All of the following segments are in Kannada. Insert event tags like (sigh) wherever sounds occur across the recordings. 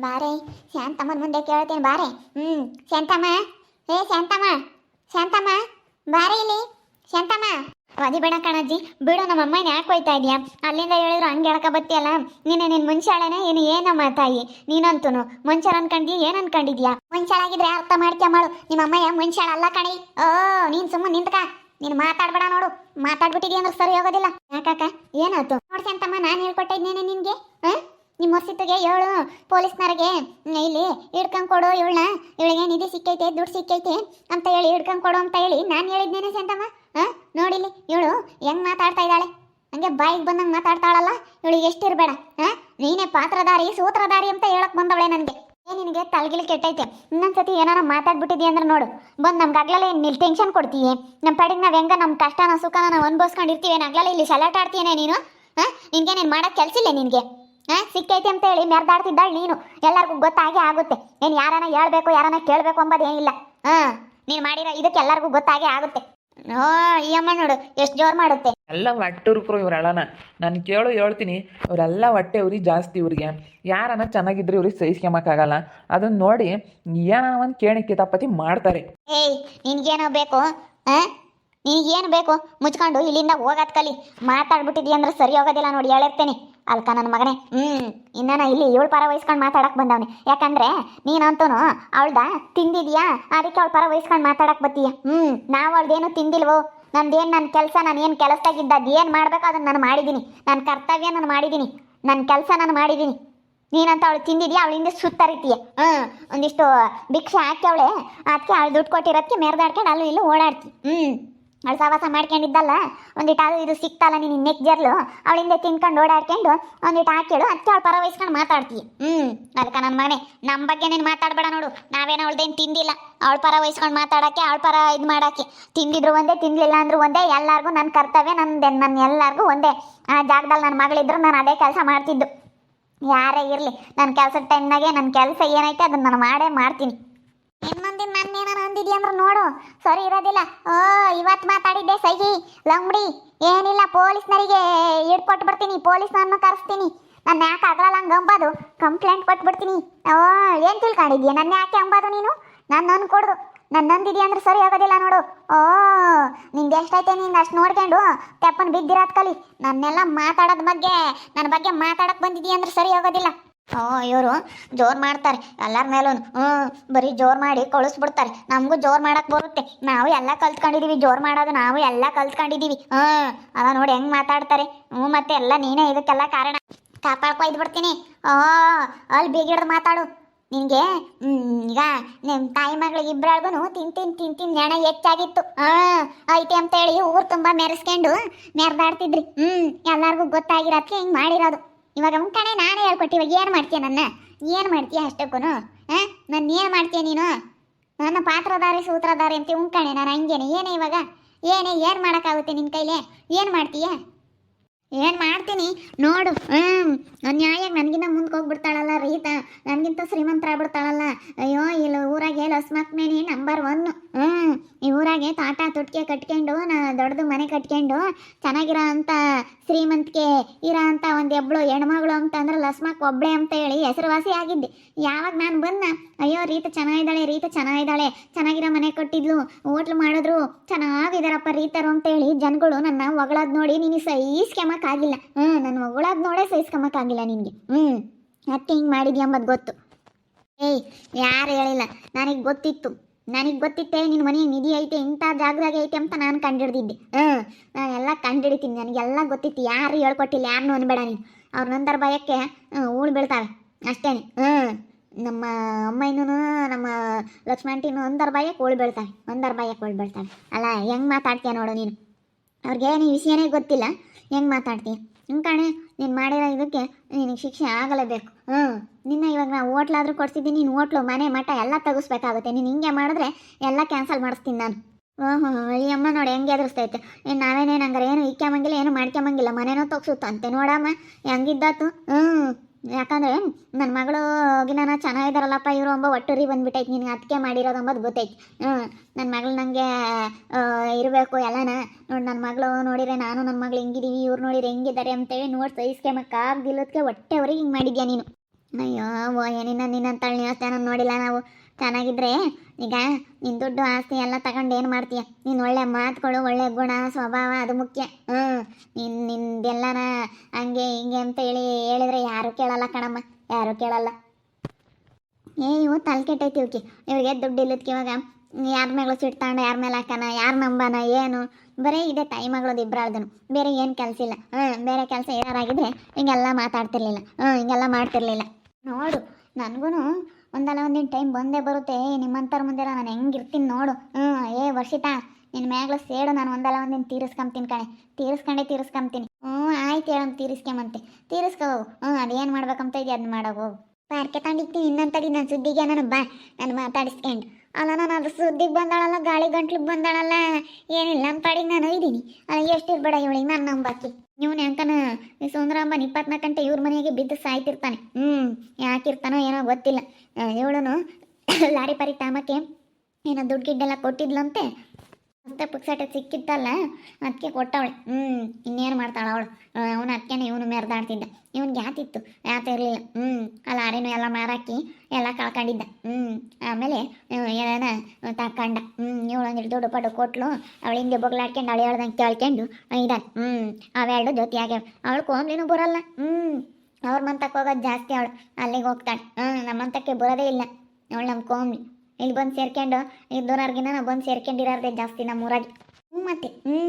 ಬಾರೆ, ಶಾಂತಮ್ಮನ ಮುಂದೆ ಕೇಳ್ತೀನಿ ಬಾರೆ. ಹ್ಞೂ ಶಾಂತಮ್ಮ. ಏ, ಶಾಂತಮ್ಮ ಶಾಂತಮ್ಮ, ಬಾರೆ ಇಲ್ಲಿ. ಶಾಂತಮ್ಮ. ಒದಿ ಬೇಡ ಕಣಜ್ಜಿ, ಬಿಡು, ನಮ್ಮ ಅಮ್ಮನ ಯಾಕೆ ಹೋಯ್ತಾ ಇದೆಯಾ? ಅಲ್ಲಿಂದ ಹೇಳಿದ್ರು ಹಂಗೆ ಹೇಳಕ ಬತ್ತಿಯಲ್ಲ? ನೀನು ನಿನ್ನ ಮುಂಚಾಳೆನೆ ಏನು ಏನಮ್ಮ ತಾಯಿ? ನೀನಂತೂ ಮುಂಚಾಳ ಅನ್ಕೊಂಡಿ ಏನು ಅನ್ಕೊಂಡಿದ್ಯಾ? ಮುಂಚಾಳಾಗಿದ್ರೆ ಅರ್ಥ ಮಾಡ್ಕ್ಯಮ್ಮಳು ನಿಮ್ಮ ಅಮ್ಮಯ್ಯ ಮುಂಚಾಳ ಅಲ್ಲ ಕಣಿ. ಓ, ನೀನು ಸುಮ್ಮನೆ ನಿಂತ್ಕ. ನೀನು ಮಾತಾಡ್ಬೇಡ ನೋಡು. ಮಾತಾಡ್ಬಿಟ್ಟಿದ್ಯಾ ಅಂದ್ರೆ ಸರಿ ಹೋಗೋದಿಲ್ಲ. ಯಾಕಾಕ ಏನಾಯ್ತು? ನೋಡ್ಸಂತಮ್ಮ ನಾನು ಹೇಳ್ಕೊಟ್ಟ ಇದ್ದೇನೆ ನಿನಗೆ. ಹಾಂ? ನಿಮ್ಮ ಹೊಸಿತ್ತಿಗೆ ಏಳು ಪೊಲೀಸ್ನವ್ರಿಗೆ, ಇಲ್ಲಿ ಹಿಡ್ಕೊಂಡ್ ಕೊಡು ಇವಳನ್ನ. ಇವಳಿಗೆ ನಿಧಿ ಸಿಕ್ಕೈತೆ, ದುಡ್ಡು ಸಿಕ್ಕೈತೆ ಅಂತ ಹೇಳಿ ಹಿಡ್ಕೊಂಡು ಕೊಡು ಅಂತ ಹೇಳಿ ನಾನು ಹೇಳಿದ್ದೇನೆ ಸಂತಮ್ಮ ಹಾಂ? ನೋಡಿಲಿ ಇವಳು ಹೆಂಗ್ ಮಾತಾಡ್ತಾ ಇದ್ದಾಳೆ? ಹಂಗೆ ಬಾಯಿಗೆ ಬಂದಂಗೆ ಮಾತಾಡ್ತಾಳಲ್ಲ? ಇವಳಿಗೆ ಎಷ್ಟಿರಬೇಡ, ಹಾಂ? ನೀನೇ ಪಾತ್ರಧಾರಿ, ಸೂತ್ರಧಾರಿ ಅಂತ ಹೇಳಕ್ ಬಂದವಳೆ ನನಗೆ. ಏ, ನಿನಗೆ ತಲಗಿಲಿ ಕೆಟ್ಟೈತೆ. ಇನ್ನೊಂದ್ಸತಿ ಏನಾರ ಮಾತಾಡ್ಬಿಟ್ಟಿದ್ಯ ಅಂದ್ರೆ ನೋಡು. ಬಂದು ನಮ್ಗೆ ಆಗ್ಲೇ ನಿಲ್ ಟೆನ್ಷನ್ ಕೊಡ್ತೀವಿ ನಮ್ಮ ಪಾಡಿಗೆ ನಾವು ಹೆಂಗ ನಮ್ಮ ಕಷ್ಟನ ಸುಖನ ನಾವು ಅನ್ಭವಿಸ್ಕೊಂಡಿರ್ತೀವಿ ಆಗ್ಲೇ ಇಲ್ಲಿ ಸಲಾಟ ಆಡ್ತೀಯನೇ ನೀನು? ಹಾಂ? ನಿನಗೆ ನೀನು ಕೆಲಸ ಇಲ್ಲ ನಿನಗೆ? ಹಾಂ ಸಿಕ್ಕೈತೆ ಅಂತ ಹೇಳಿ ಮೆರ್ದಾಡ್ತಿದ್ದಾಳೆ ನೀನು. ಎಲ್ಲರಿಗೂ ಗೊತ್ತಾಗೇ ಆಗುತ್ತೆ. ಏನು ಯಾರನ್ನ ಹೇಳ್ಬೇಕು ಯಾರನ್ನ ಕೇಳಬೇಕು ಅಂಬೋದು ಏನಿಲ್ಲ. ಹಾಂ ನೀನು ಮಾಡಿರೋ ಇದಕ್ಕೆ ಎಲ್ಲರಿಗೂ ಗೊತ್ತಾಗೇ ಆಗುತ್ತೆ. ಓ ಈ ಅಮ್ಮ ನೋಡು ಎಷ್ಟು ಜೋರು ಮಾಡುತ್ತೆ. ಎಲ್ಲ ಹೊಟ್ಟೆ ಇವ್ರ ಅಳನ ನಾನು ಕೇಳು ಹೇಳ್ತೀನಿ. ಇವರೆಲ್ಲ ಹೊಟ್ಟೆ ಉರಿ ಜಾಸ್ತಿ ಇವ್ರಿಗೆ. ಯಾರನ್ನ ಚೆನ್ನಾಗಿದ್ರೆ ಇವ್ರಿಗೆ ಸಹಿಸ್ಕೊಂಬಕ್ಕಾಗಲ್ಲ ಅದನ್ನ ನೋಡಿ ಏನೋ ಒಂದು ಕೇಳಿ ಕಿತಾಪತಿ ಮಾಡ್ತಾರೆ. ಏಯ್ ನಿನ್ಗೇನೋ ಬೇಕು ಆ ನಿನಗೇನು ಬೇಕು? ಮುಚ್ಕೊಂಡು ಇಲ್ಲಿಂದ ಹೋಗೋದ್ ಕಲಿ. ಮಾತಾಡ್ಬಿಟ್ಟಿದ್ಯ ಅಂದ್ರೆ ಸರಿ ಹೋಗೋದಿಲ್ಲ ನೋಡಿ ಹೇಳಿರ್ತೇನೆ ಅಲ್ಕ ನನ್ನ ಮಗನೇ, ಹ್ಮ್ ನಾ ಇಲ್ಲಿ ಏಳು ಪರ ವಹಿಸ್ಕೊಂಡು ಮಾತಾಡಕ್ ಬಂದವನೆ. ಯಾಕಂದ್ರೆ ನೀನಂತೂನು ಅವಳ್ದ ತಿಂದಿದ್ಯಾ? ಅದಕ್ಕೆ ಅವಳ ಪರ ವಹಿಸ್ಕೊಂಡು ಮಾತಾಡಕ್ ಬತ್ತೀಯ. ಹ್ಮ್, ನಾವು ಅವಳ್ದೇನು ತಿಂದಿಲ್ವೋ? ನಂದೇನು ನನ್ನ ಕೆಲಸ, ನಾನು ಏನು ಕೆಲಸದಾಗಿದ್ದ ಏನು ಮಾಡ್ಬೇಕು ಅದನ್ನ ನಾನು ಮಾಡಿದ್ದೀನಿ ನನ್ನ ಕರ್ತವ್ಯ ನಾನು ಮಾಡಿದ್ದೀನಿ ನನ್ನ ಕೆಲಸ ನಾನು ಮಾಡಿದ್ದೀನಿ ನೀನಂತ ಅವಳು ತಿಂದಿದ್ಯಾ? ಅವಳಿಂದ ಸುತ್ತರಿತೀಯ ಹ್ಞೂ ಒಂದಿಷ್ಟು ಭಿಕ್ಷೆ ಹಾಕಿ ಅವಳೆ. ಅದಕ್ಕೆ ಅವಳು ದುಡ್ಡು ಕೊಟ್ಟಿರೋದಕ್ಕೆ ಮೆರೆದಾಡ್ಕೊಂಡು ಅಲ್ಲೂ ಇಲ್ಲೂ ಓಡಾಡ್ತಿ. ಹ್ಞೂ ಅವಳು ಸಹವಾಸ ಮಾಡ್ಕೊಂಡಿದ್ದಲ್ಲ ಒಂದಿಟ್ಟು ಅದು ಇದು ಸಿಕ್ತಲ್ಲ ನೀನು ನೆಕ್ ಜರ್ಲು ಅವಳಿಂದ ತಿನ್ಕೊಂಡು ಓಡಾಡ್ಕೊಂಡು ಒಂದಿಟ್ಟು ಹಾಕೇಳು ಅದಕ್ಕೆ ಅವಳು ಪರ ವಹಿಸ್ಕೊಂಡು ಮಾತಾಡ್ತೀಯ ಹ್ಞೂ ಅದಕ್ಕೆ ನನ್ನ ಮನೆ ನಮ್ಮ ಬಗ್ಗೆ ನೀನು ಮಾತಾಡಬೇಡ ನೋಡು, ನಾವೇನು ಅವಳ್ದೇನು ತಿಂದಿಲ್ಲ. ಅವಳ ಪರ ವಹಿಸ್ಕೊಂಡು ಮಾತಾಡೋಕ್ಕೆ, ಅವಳ ಪರ ಇದು ಮಾಡೋಕ್ಕೆ. ತಿಂದಿದ್ರು ಒಂದೇ ತಿನ್ನಲಿಲ್ಲ ಅಂದ್ರು ಒಂದೇ, ಎಲ್ಲರಿಗೂ ನನ್ನ ಕರ್ತವ್ಯ ನನ್ನ ನನ್ನ ಎಲ್ಲರಿಗೂ ಒಂದೇ. ಆ ಜಾಗದಲ್ಲಿ ನನ್ನ ಮಗಳಿದ್ರು ನಾನು ಅದೇ ಕೆಲಸ ಮಾಡ್ತಿದ್ದು. ಯಾರೇ ಇರಲಿ ನನ್ನ ಕೆಲಸದ ಟೈಮ್ನಾಗೆ ನನ್ನ ಕೆಲಸ ಏನೈತೆ ಅದನ್ನು ನಾನು ಮಾಡೇ ಮಾಡ್ತೀನಿ. ಅಂದ್ರೆ ನೋಡು. ಸರಿ ಇರೋದಿಲ್ಲ. ಓ ಇವತ್ತು ಮಾತಾಡಿದ್ದೆ ಸಹಿ. ಲಂಬಡಿ ಏನಿಲ್ಲ, ಪೊಲೀಸ್ನರಿಗೆ ಹಿಡ್ಕೊಟ್ಟು ಬರ್ತೀನಿ ಪೊಲೀಸ್ನನ್ನು ಕರೆಸ್ತೀನಿ. ನನ್ನ ಯಾಕೆ ಆಗಲ್ಲ ಹಂಗೆ ಅಂಬೋದು? ಕಂಪ್ಲೇಂಟ್ ಕೊಟ್ಬಿಡ್ತೀನಿ. ಓ ಏನು ತಿಳ್ಕೊಂಡಿದ್ಯಾ ನನ್ನ ಯಾಕೆ ಅಂಬೋದು ನೀನು? ನನ್ನ ಅನ್ಕೊಡ್ದು. ನನ್ನ ಸರಿ ಆಗೋದಿಲ್ಲ ನೋಡು. ಓ ನಿಂದು ಎಷ್ಟೈತೆ ನಿಂಗೆ ಅಷ್ಟು ನೋಡ್ಕೊಂಡು ತೆಪ್ಪನ್ ಬಿದ್ದಿರೋದು ಕಲಿ. ನನ್ನೆಲ್ಲ ಮಾತಾಡೋದ್ ಬಗ್ಗೆ ನನ್ನ ಬಗ್ಗೆ ಮಾತಾಡಕ್ ಬಂದಿದ್ಯಾ ಸರಿ ಆಗೋದಿಲ್ಲ. ಓ ಇವರು ಜೋರ್ ಮಾಡ್ತಾರೆ. ಎಲ್ಲರ ಮೇಲೂ ಹ್ಞೂ, ಬರೀ ಜೋರ್ ಮಾಡಿ ಕಳಿಸ್ಬಿಡ್ತಾರೆ. ನಮಗೂ ಜೋರ್ ಮಾಡಕ್ ಬರುತ್ತೆ. ನಾವು ಎಲ್ಲ ಕಲ್ತ್ಕೊಂಡಿದೀವಿ, ಜೋರ್ ಮಾಡೋದು ನಾವು ಎಲ್ಲ ಕಲ್ತ್ಕೊಂಡಿದೀವಿ. ಹ್ಞೂ ಅಲ್ಲ ನೋಡಿ ಹೆಂಗ್ ಮಾತಾಡ್ತಾರೆ. ಹ್ಞೂ, ಮತ್ತೆ ಎಲ್ಲ ನೀನೇ ಇದಕ್ಕೆಲ್ಲ ಕಾರಣ. ಕಾಪಾಡ್ಕೊ ಇದ್ಬಿಡ್ತೀನಿ ಓ ಅಲ್ಲಿ ಬೀಗಿಡ್ದು ಮಾತಾಡು. ನಿನಗೆ ಈಗ ನಿಮ್ಮ ತಾಯಿ ಮಗಳಿಗೆ ಇಬ್ಬರಿಗೂ ತಿನ್ ತಿನ್ ತಿನ್ ತಿನ್ ಹೆಚ್ಚಾಗಿತ್ತು. ಹಾಂ ಐತೆ ಅಂತೇಳಿ ಊರು ತುಂಬ ಮೆರೆಸ್ಕೊಂಡು ಮೆರೆದಾಡ್ತಿದ್ರಿ. ಹ್ಞೂ, ಎಲ್ಲರಿಗೂ ಗೊತ್ತಾಗಿರೋದಕ್ಕೆ ಹಿಂಗೆ ಮಾಡಿರೋದು. ಇವಾಗ ಉಂಟಾಣೆ ನಾನೇ ಹೇಳ್ಕೊಟ್ಟು ಇವಾಗ ಏನು ಮಾಡ್ತೀಯ ನನ್ನ? ಏನು ಮಾಡ್ತೀಯ ಅಷ್ಟಕ್ಕೂ ಹಾಂ? ನನ್ನ ಏನು ಮಾಡ್ತೀಯ ನೀನು? ನನ್ನ ಪಾತ್ರಧಾರಿ, ಸೂತ್ರಧಾರಿ ಅಂತ ಉಂಕಣೆ ನಾನು ಹಂಗೇನೆ. ಏನೇ ಇವಾಗ? ಏನೇ, ಏನು ಮಾಡೋಕ್ಕಾಗುತ್ತೆ ನಿನ್ನ ಕೈಲೇ? ಏನು ಮಾಡ್ತೀಯ? ಏನು ಮಾಡ್ತೀನಿ? ನೋಡು ಹ್ಞೂ ನ್ಯಾಯ ನನಗಿಂತ ಮುಂದೆ ಹೋಗ್ಬಿಡ್ತಾಳಲ್ಲ ರೀತಾ. ನನಗಿಂತ ಶ್ರೀಮಂತರಾಗ್ಬಿಡ್ತಾಳಲ್ಲ. ಅಯ್ಯೋ ಇಲ್ಲಿ ಊರಾಗೆ ಲಸ್ಮಕ್ಮೇನಿ ನಂಬರ್ ಒನ್ ಹ್ಞೂ ಈ ಊರಾಗೆ ತಾಟ ತುಟ್ಕೆ ಕಟ್ಕೊಂಡು, ನಾ ದೊಡ್ಡದು ಮನೆ ಕಟ್ಕೊಂಡು ಚೆನ್ನಾಗಿರೋ ಅಂತ ಶ್ರೀಮಂತಿಕೆ ಇರೋ ಅಂತ ಒಂದು ಎಬ್ಳು ಹೆಣ್ಮಗಳು ಅಂತ ಅಂದ್ರೆ ಲಸ್ಮಕ್ ಒಬ್ಳೆ ಅಂತ ಹೇಳಿ ಹೆಸರುವಾಸಿ ಆಗಿದ್ದೆ. ಯಾವಾಗ ನಾನು ಬಂದ, ಅಯ್ಯೋ, ರೀತ ಚೆನ್ನಾಗಿದ್ದಾಳೆ ರೀತ ಚೆನ್ನಾಗಿದ್ದಾಳೆ, ಚೆನ್ನಾಗಿರೋ ಮನೆ ಕಟ್ಟಿದ್ಲು, ಹೋಟ್ಲು ಮಾಡಿದ್ರು, ಚೆನ್ನಾಗಿದಾರಪ್ಪ ರೀತರು ಅಂತೇಳಿ ಜನಗಳು ನನ್ನ ಹೊಗಳೋದು ನೋಡಿ ನೀನು ಆಗಿಲ್ಲ. ಹ್ಞೂ ನನ್ನ ಹೊಗಳೋದು ನೋಡೇ ಸಹಿಸ್ಕೊಂಬಕ್ಕಾಗಿಲ್ಲ ನಿನಗೆ. ಹ್ಞೂ ಅದಕ್ಕೆ ಹಿಂಗೆ ಮಾಡಿದ್ಯಾ ಅಂಬದು ಗೊತ್ತು. ಏಯ್, ಯಾರು ಹೇಳಿಲ್ಲ, ನನಗೆ ಗೊತ್ತಿತ್ತು. ನನಗೆ ಗೊತ್ತಿತ್ತೆ ನಿನ್ನ ಮನೆ ನಿಧಿ ಐತೆ, ಇಂಥ ಜಾಗದಾಗ ಐತೆ ಅಂತ ನಾನು ಕಂಡಿಡ್ದಿದ್ದೆ. ಹ್ಞೂ ನಾನೆಲ್ಲ ಕಂಡಿಡಿತೀನಿ, ನನಗೆಲ್ಲ ಗೊತ್ತಿತ್ತು, ಯಾರು ಹೇಳ್ಕೊಟ್ಟಿಲ್ಲ ಯಾರನ್ನೂ ಅನ್ಬೇಡ ನೀನು. ಅವ್ರ ನಂದರ ಭಯಕ್ಕೆ ಊಳು ಬೀಳ್ತಾವೆ ಅಷ್ಟೇ ಹ್ಞೂ ನಮ್ಮ ಅಮ್ಮನೂ ನಮ್ಮ ಲಕ್ಷ್ಮಣಟಿನೂ ಒಂದರ ಬಾಯಕ್ಕೆ ಓಳ್ ಬೀಳ್ತಾವೆ ಒಂದರ ಬಾಯಕ್ಕೆ ಓಳ್ ಬೀಳ್ತಾವೆ ಅಲ್ಲ, ಹೆಂಗೆ ಮಾತಾಡ್ತೀಯ ನೋಡು ನೀನು. ಅವ್ರಿಗೆ ನೀ ವಿಷಯನೇ ಗೊತ್ತಿಲ್ಲ, ಹೆಂಗೆ ಮಾತಾಡ್ತೀಯ? ಹಿಂಗೆ ಕಣೆ, ನೀನು ಮಾಡಿರೋ ಇದಕ್ಕೆ ನಿನಗೆ ಶಿಕ್ಷೆ ಆಗಲೇಬೇಕು. ಹ್ಞೂ ನಿನ್ನ ಇವಾಗ ನಾನು ಹೋಟ್ಲಾದರೂ ಕೊಡ್ಸಿದ್ದೀನಿ, ನೀನು ಹೋಟ್ಲು, ಮನೆ, ಮಠ ಎಲ್ಲ ತೆಗಿಸ್ಬೇಕಾಗುತ್ತೆ. ನೀನು ಹಿಂಗೆ ಮಾಡಿದ್ರೆ ಎಲ್ಲ ಕ್ಯಾನ್ಸಲ್ ಮಾಡಿಸ್ತೀನಿ ನಾನು. ಓಹೋ, ಈ ಅಮ್ಮ ನೋಡಿ ಹೆಂಗೆ ಎದುರಿಸ್ತೈತೆ. ಏನು ನಾವೇನೇ ಹಂಗಾರೆ, ಏನು ಇಕ್ಕೊಂಬಂಗಿಲ್ಲ ಏನು ಮಾಡ್ಕೊಂಬಂಗಿಲ್ಲ ಮನೇನೋ ತೊಗ್ಸುತ್ತಂತೆ ನೋಡಮ್ಮ. ಹೆಂಗಿದ್ದಾತು? ಹ್ಞೂ ಯಾಕಂದ್ರೆ ನನ್ನ ಮಗಳು ಹೋಗಿನ ಚೆನ್ನಾಗಿದ್ದಾರಲ್ಲಪ್ಪ, ಇವರು ಅಂಬ ಒಟ್ಟುರಿ ಬಂದ್ಬಿಟ್ಟೈತೆ. ನಿನಗೆ ಅದಕ್ಕೆ ಮಾಡಿರೋದು ಅಂಬೋದು ಗೊತ್ತೈತಿ. ಹ್ಞೂ ನನ್ನ ಮಗಳು ನನಗೆ ಇರಬೇಕು ಎಲ್ಲನ. ನೋಡಿ ನನ್ನ ಮಗಳು ನೋಡಿದ್ರೆ ನಾನು ನನ್ನ ಮಗಳು ಹೆಂಗಿದೀವಿ, ಇವ್ರು ನೋಡಿದ್ರೆ ಹೆಂಗಿದ್ದಾರೆ ಅಂತೇಳಿ ನೋಡಿ ಸಹಿಸ್ಕೊಂಬಕ್ಕಾಗ್ದಿಲ್ಲದಕ್ಕೆ ಹೊಟ್ಟೆವರೆಗೆ ಹಿಂಗೆ ಮಾಡಿದ್ಯಾ ನೀನು. ಅಯ್ಯೋ ಓ ಏನಿನ್ನ ನಿನ್ನಂತ ನಾನು ನೋಡಿಲ್ಲ ನಾವು? ಚೆನ್ನಾಗಿದ್ರೆ ಈಗ ನಿನ್ನ ದುಡ್ಡು, ಆಸ್ತಿ ಎಲ್ಲ ತಗೊಂಡು ಏನು ಮಾಡ್ತೀಯ? ನೀನು ಒಳ್ಳೆ ಮಾತುಗಳು, ಒಳ್ಳೆ ಗುಣ, ಸ್ವಭಾವ ಅದು ಮುಖ್ಯ. ಹ್ಞೂ ನಿನ್ನ ನಿಂದೆಲ್ಲನ ಹಂಗೆ ಹಿಂಗೆ ಅಂತ ಹೇಳಿ ಹೇಳಿದ್ರೆ ಯಾರು ಕೇಳಲ್ಲ ಕಣಮ್ಮ, ಯಾರು ಕೇಳಲ್ಲ. ಏ ಇವು ತಲೆ ಕೆಟ್ಟೈತಿ ಇವಕ್ಕೆ ಇವ್ರಿಗೆ ದುಡ್ಡು ಇಲ್ಲದಕ್ಕೆ ಇವಾಗ ಯಾರ ಮೇಲೂ ತಗೊಂಡು ಯಾರ ಮೇಲೆ ಹಾಕನ ಯಾರು ನಂಬನ, ಏನು? ಬರೀ ಇದೆ ತಾಯಿ ಮಗಳದು ಇಬ್ಬರಾಳ್ದನು ಬೇರೆ ಏನು ಕೆಲಸ ಇಲ್ಲ. ಹ್ಞೂ ಬೇರೆ ಕೆಲಸ ಏನಾರಾಗಿದ್ರೆ ಹಿಂಗೆಲ್ಲ ಮಾತಾಡ್ತಿರ್ಲಿಲ್ಲ. ಹ್ಞೂ ಹಿಂಗೆಲ್ಲ ಮಾಡ್ತಿರ್ಲಿಲ್ಲ. ನೋಡು ನನಗೂ ಒಂದಲ್ಲ ಒಂದಿನ ಟೈಮ್ ಬಂದೇ ಬರುತ್ತೆ. ನಿಮ್ಮಂತರ ಮುಂದೆ ನಾನು ಹೆಂಗಿರ್ತೀನಿ ನೋಡು. ಹ್ಞೂ ಏ, ವರ್ಷಿತಾ ನಿನ್ನ ಮ್ಯಾಗ್ಲ ಸೇಡು, ನಾನು ಒಂದಲ್ಲ ಒಂದಿನ ತೀರಿಸ್ಕೊಂತೀನಿ ಕಣೆ. ತೀರಿಸ್ಕೊಂಡೆ ತೀರಿಸ್ಕೊಂತೀನಿ ಹ್ಞೂ, ಆಯ್ತು ಹೇಳಮ್ ತೀರಿಸ್ಕೊಂಬಂತೆ. ತೀರಿಸ್ಕೋ ಹ್ಞೂ, ಅದೇನು ಮಾಡ್ಬೇಕಂತ ಇದೆಯಾ ಅದನ್ನ ಮಾಡೋ ಹೋಗು ಪಾರ್ಕೆ ಇನ್ನೊಂದು ತಡಿ ನನ್ನ ಸುದ್ದಿಗೆ ನಾನು ಬಾ, ನಾನು ಮಾತಾಡಿಸ್ಕೊಂಡು. ಅಲ್ಲ, ನಾನು ಅದು ಸುದ್ದಿಗೆ ಬಂದಾಳಲ್ಲ, ಗಾಳಿ ಗಂಟ್ಲಿಗೆ ಬಂದಾಳಲ್ಲ. ಏನಿಲ್ಲ ನಮ್ಮ ಪಾಡಿಗೆ ನಾನು ಇದ್ದೀನಿ. ಅಲ್ಲ, ಎಷ್ಟು ಇರ್ಬೇಡ ಇವಳಿಗೆ, ನಾನು ನಂಬಾಕಿ ಇವನು ಯಾಕನ ಸುಂದರಾಂಬನ್ ಇಪ್ಪತ್ನಾಲ್ಕು ಗಂಟೆ ಇವ್ರ ಮನೆಗೆ ಬಿದ್ದು ಸಾಯ್ತಿರ್ತಾನೆ. ಹ್ಞೂ ಯಾಕಿರ್ತಾನೋ ಏನೋ ಗೊತ್ತಿಲ್ಲ. ಇವಳನು (coughs) ಲಾರಿ ಪಾರಿ ತಾಮಕ್ಕೆ ಏನೋ ದುಡ್ಡು ಗಿಡ್ಡೆಲ್ಲ ಕೊಟ್ಟಿದ್ಲಂತೆ. ಮತ್ತೆ ಪುಕ್ಸಾಟ ಸಿಕ್ಕಿತ್ತಲ್ಲ ಅದಕ್ಕೆ ಕೊಟ್ಟವಳೆ. ಹ್ಞೂ ಇನ್ನೇನು ಮಾಡ್ತಾಳೆ ಅವಳು? ಅವನ ಅದಕ್ಕೇನೆ ಇವನು ಮೆರೆದಾಡ್ತಿದ್ದ. ಇವನ್ಗೆ ಯಾತಿತ್ತು? ಯಾತ ಇರಲಿಲ್ಲ. ಹ್ಞೂ ಆ ಲಾರಿನೂ ಎಲ್ಲ ಮಾರಾಕಿ ಎಲ್ಲ ಕಳ್ಕೊಂಡಿದ್ದ. ಹ್ಞೂ ಆಮೇಲೆ ಏನ ತಕ್ಕಂಡ. ಹ್ಞೂ ಇವಳು ಒಂದು ದುಡ್ಡು ಪಡ್ಡು ಕೊಟ್ಲು. ಅವಳು ಹಿಂಗೆ ಬೊಗ್ಲಾಡ್ಕೊಂಡು ಅವಳು ಹೇಳ್ದಂಗೆ ಕೇಳ್ಕೊಂಡು ಇದ್ದಾನೆ ಹ್ಞೂ ಅವೆರಡು ಜೊತೆ ಆಗ್ಯಾವ ಅವಳು ಕೋಮ್ಲಿನೂ ಬರಲ್ಲ. ಹ್ಞೂ ಅವ್ರ ಮಂತಕ್ಕೆ ಹೋಗೋದು ಜಾಸ್ತಿ ಅವಳು. ಅಲ್ಲಿಗೆ ಹೋಗ್ತಾಳೆ. ಹ್ಞೂ ನಮ್ಮಂತಕ್ಕೆ ಬರೋದೇ ಇಲ್ಲ. ಅವಳು ನಮ್ಮ ಕೋಮ್ಲಿ. ಇಲ್ಲಿ ಬಂದು ಸೇರ್ಕೊಂಡು ಇದ್ದೋರ್ಗಿನ ನಾವು ಬಂದು ಸೇರ್ಕೊಂಡಿರೋದೇ ಜಾಸ್ತಿ ನಮ್ಮ ಊರಾಗೆ. ಹ್ಞೂ ಮತ್ತೆ ಹ್ಞೂ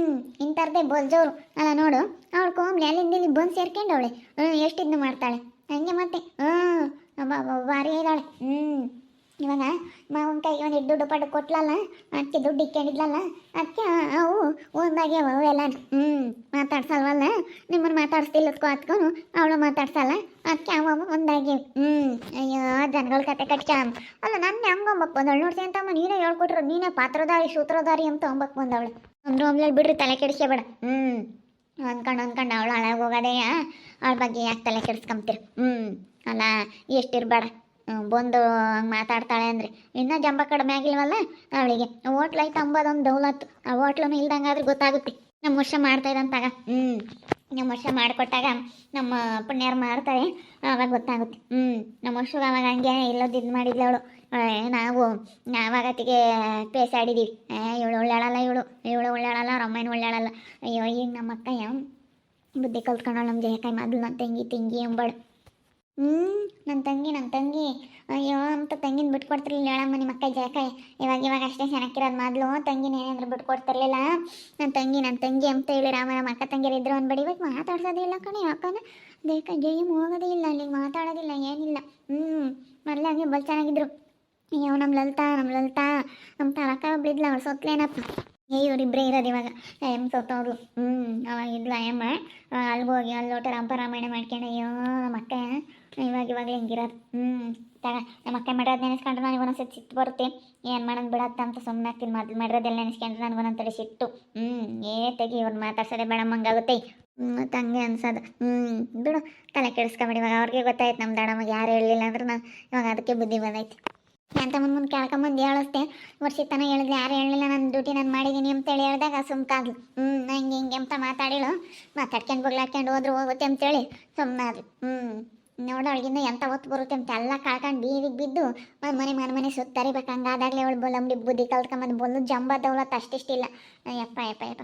ಇಂಥರ್ದೇ ಬೊಜ್ಜೋರು. ಅಲ್ಲ ನೋಡು, ಅವಳು ಕೋಮ್ಲಿ ಅಲ್ಲಿಂದ ಇಲ್ಲಿ ಬಂದು ಸೇರ್ಕೊಂಡು ಅವಳೆ. ಹ್ಞೂ ಎಷ್ಟಿದ್ನು ಮಾಡ್ತಾಳೆ. ಹಂಗೆ ಮತ್ತೆ ಹ್ಞೂ ಅಬ್ಬಾ ಬಾರಿ ಇದ್ದಾಳೆ ಹ್ಞೂ ಇವಾಗ ಮಾವನ ಕೈ, ಒಂದು ದುಡ್ಡು ಪಡ್ಡು ಕೊಟ್ಲಲ್ಲ ಅದಕ್ಕೆ ದುಡ್ಡು ಇಕ್ಕೊಂಡಿದ್ಲಲ್ಲ ಅದಕ್ಕೆ ಅವು ಒಂದಾಗೆ ಅವೆಲ್ಲ ಹ್ಞೂ ಮಾತಾಡ್ಸಲ್ವಲ್ಲ? ನಿಮ್ಮನ್ನು ಮಾತಾಡ್ಸ್ತಿಲ್ಲದ್ಕೋ ಹತ್ಕೊಂಡು ಅವಳು ಮಾತಾಡ್ಸಲ್ಲ ಅದಕ್ಕೆ ಅವ ಒಂದಾಗಿ ಹ್ಞೂ ಅಯ್ಯೋ ಜನಗಳ ಕತೆ ಕಟ್ಕ. ಅಲ್ಲ, ನನ್ನ ಹೆಂಗೊಂಬಕ್ ಬಂದವಳು. ನೋಡ್ತೀನಿ ಅಂತಮ್ಮ ನೀನೇ ಹೇಳ್ಕೊಟ್ರು, ನೀನೇ ಪಾತ್ರದಾರಿ ಸೂತ್ರಧಾರಿ ಅಂತ ಅಂಬಕ್ ಬಂದವಳು. ಅಂದ್ರೆ ಒಮ್ಲೆ ಬಿಡ್ರಿ, ತಲೆ ಕೆಡಿಸ್ಕೊಬೇಡ. ಹ್ಞೂ ಅಂದ್ಕೊಂಡು ಅಂದ್ಕೊಂಡು ಅವಳು ಹಾಳಾಗಿ ಹೋಗೋದೇ ಅವಳ ಬಗ್ಗೆ ಯಾಕೆ ತಲೆ ಕೆಡಿಸ್ಕೊಂಬ್ತೀರಿ? ಹ್ಞೂ ಅಲ್ಲ ಎಷ್ಟಿರಬೇಡ ಬಂದು ಹಂಗೆ ಮಾತಾಡ್ತಾಳೆ ಅಂದ್ರೆ. ಇನ್ನೂ ಜಂಬ ಕಡಿಮೆ ಆಗಿಲ್ವಲ್ಲ, ಅವಳಿಗೆ, ಹೋಟ್ಲ ಐತೆ ಅಂಬೋದೊಂದು ದೌಲತ್ತು, ಆ ಹೋಟ್ಲೂ ಇಲ್ದಂಗಾದ್ರೆ ಗೊತ್ತಾಗುತ್ತೆ. ನಮ್ಮ ವರ್ಷ ಮಾಡ್ತಾ ಇದ್ದಂತಾಗ ಹ್ಞೂ ನಮ್ಮ ವರ್ಷ ಮಾಡಿಕೊಟ್ಟಾಗ ನಮ್ಮ ಪುಣ್ಯರು ಮಾಡ್ತಾರೆ ಆವಾಗ ಗೊತ್ತಾಗುತ್ತೆ. ಹ್ಞೂ ನಮ್ಮ ವರ್ಷಗೆ ಅವಾಗ ಹಂಗೆ ಇಲ್ಲೋದು ಇದು ಮಾಡಿದ್ಲು ಅವಳು. ನಾವು ನಾವಾಗತ್ತಿಗೆ ಪೇಸಾಡಿದ್ದೀವಿ ಇವಳು ಒಳ್ಳಾಳಲ್ಲ ಇವಳು ಇವಳು ಒಳ್ಳಾಳಲ್ಲ ರೊಮ್ಮನ ಒಳ್ಳಾಳಲ್ಲ ಅಯ್ಯೋ, ಈಗ ನಮ್ಮ ಅಕ್ಕ ಬುದ್ಧಿ ಕಲ್ತ್ಕೊಂಡಳು ನಮ್ಮ ಜಯಕಾಯಿ ಮೊದಲು ನನ್ನ ತಂಗಿ, ತಿಂಗಿ ಎಂಬಳು ಹ್ಞೂ ನನ್ನ ತಂಗಿ ನನ್ನ ತಂಗಿ. ಅಯ್ಯೋ, ಅಂತ ತಂಗಿನ ಬಿಟ್ಕೊಡ್ತಿರ್ಲಿಲ್ಲ ಹೇಳಮ್ಮ ನಿಮ್ಮ ಅಕ್ಕ ಇವಾಗ ಇವಾಗ ಅಷ್ಟೇ ಚೆನ್ನಾಗಿರೋದು ಮೊದಲು. ತಂಗಿನ ಏನಾದರೂ ಬಿಟ್ಕೊಡ್ತಿರ್ಲಿಲ್ಲ. ನನ್ನ ತಂಗಿ ನನ್ನ ತಂಗಿ ಅಂತ ಹೇಳಿ ರಾಮ ನಮ್ಮ ಅಕ್ಕ ತಂಗಿರು ಇದ್ರು ಅಂದ್ಬೇಡಿ ಇವಾಗ ಮಾತಾಡ್ಸೋದೇ ಇಲ್ಲ ಕಣೆ ಯಾಕಂದ್ರೆ ದೇಕ ಗೇಮ್ ಹೋಗೋದೇ ಇಲ್ಲ, ಅಲ್ಲಿಗೆ ಮಾತಾಡೋದಿಲ್ಲ, ಏನಿಲ್ಲ. ಹ್ಞೂ ಮೊದಲೇ ಹಂಗೆ ಬಲ್ ಚೆನ್ನಾಗಿದ್ರು. ಅಯ್ಯೋ ನಮ್ಮ ಲಲಿತಾ ನಮ್ಮ ಲಲಿತಾ. ನಮ್ಮ ತರಕ ಒಬ್ಳಿದ್ಲ ಅವಳು ಸೊತ್ಲೇನಪ್ಪ. ಇವರಿಬ್ಬರೇ ಇರೋದು ಇವಾಗ. ಎಂ ಸೊತ್ತವರು ಹ್ಞೂ ಅವಾಗ ಇದ್ಲ ಎಮ್ಮ ಅಲ್ಲಿಗೆ ಹೋಗಿ, ಅಲ್ಲಿ ಲೋಟ ರಂಪ ರಾಮಾಯಣ ಮಾಡ್ಕೊಂಡು, ಅಯ್ಯೋ ನಮ್ಮ ಅಕ್ಕ. ಇವಾಗ ಇವಾಗ ಹಿಂಗಿರೋದು? ಹ್ಞೂ ತಗ ನಮ್ಮ ಅಕ್ಕ ಮಾಡಿರೋದು ನೆನೆಸ್ಕೊಂಡ್ರೆ ನನಗೆ ಒಂದೊಂದ್ಸತಿ ಸಿಟ್ಟು ಬರುತ್ತೆ. ಏನು ಮಾಡೋದು ಬಿಡತ್ತ ಅಂತ ಸುಮ್ಮನೆ ಆಗ್ತೀನಿ ಮೊದಲು, ಮಾಡಿರೋದೆಲ್ಲ ನೆನೆಸ್ಕೊಂಡ್ರೆ ನನಗೆ ಒಂದೊಂದು ಸಿಟ್ಟು. ಹ್ಞೂ ಏ, ತೆಗಿ ಇವ್ರು ಮಾತಾಡ್ಸೋದೇ ಬೇಡಮ್ಮಂಗಾಗುತ್ತೆ ಮತ್ತು ಹಂಗೆ ಅನ್ಸೋದು. ಹ್ಞೂ ಬಿಡು, ತಲೆ ಕೆಡಿಸ್ಕೊಬೇಡಿ, ಇವಾಗ ಅವ್ರಿಗೆ ಗೊತ್ತಾಯ್ತು ನಮ್ಮ ದಾಡಮ್ಮಗೆ ಯಾರು ಹೇಳಲಿಲ್ಲ ಅಂದ್ರೆ ನಾನು ಇವಾಗ ಅದಕ್ಕೆ ಬುದ್ಧಿ ಬಂದೈತಿ. ಅಂತ ಮುಂದೆ ಮುಂದೆ ಕೇಳ್ಕೊಂಬಂದು ಹೇಳಿಸ್ತೆ ತನಕ ಹೇಳಿದ್ಲು, ಯಾರು ಹೇಳಲಿಲ್ಲ ನನ್ನ ಡ್ಯೂಟಿ ನಾನು ಮಾಡಿದ್ದೀನಿ ಅಂತೇಳಿ ಹೇಳಿದಾಗ ಸುಮ್ಕಾಗ್ಲು ಹ್ಞೂ ಹಂಗೆ ಹಿಂಗೆ ಅಂತ ಮಾತಾಡಿಳು ಮಾತಾಡ್ಕೊಂಡು ಬಗ್ಲಾಡ್ಕೊಂಡು ಹೋದ್ರು ಹೋಗುತ್ತೆ ಅಂತೇಳಿ ಸುಮ್ಮನಾದ್ಲು ಹ್ಞೂ ನೋಡು ಅವಳಿಗಿಂದ ಎಂಥ ಹೊತ್ತು ಬರುತ್ತೆ ಅಂತ ಎಲ್ಲ ಕಳ್ಕೊಂಡು ಬೀದಿಗೆ ಬಿದ್ದು ಮನೆ ಮನೆ ಮನೆ ಮನೆ ಸುತ್ತರಿಬೇಕು ಹಂಗಾದಾಗಲೇ ಅವಳು ಬೊಲಂಬಿ ಬುದ್ಧಿ ಕಲ್ತ್ಕೊಂಬಂದು ಬೊಲ್ಲು ಜಂಬ ದೌಲತ್ ಅಷ್ಟಿಷ್ಟಿಲ್ಲ. ಯಪ್ಪ ಯಪ್ಪ ಯಪ್ಪ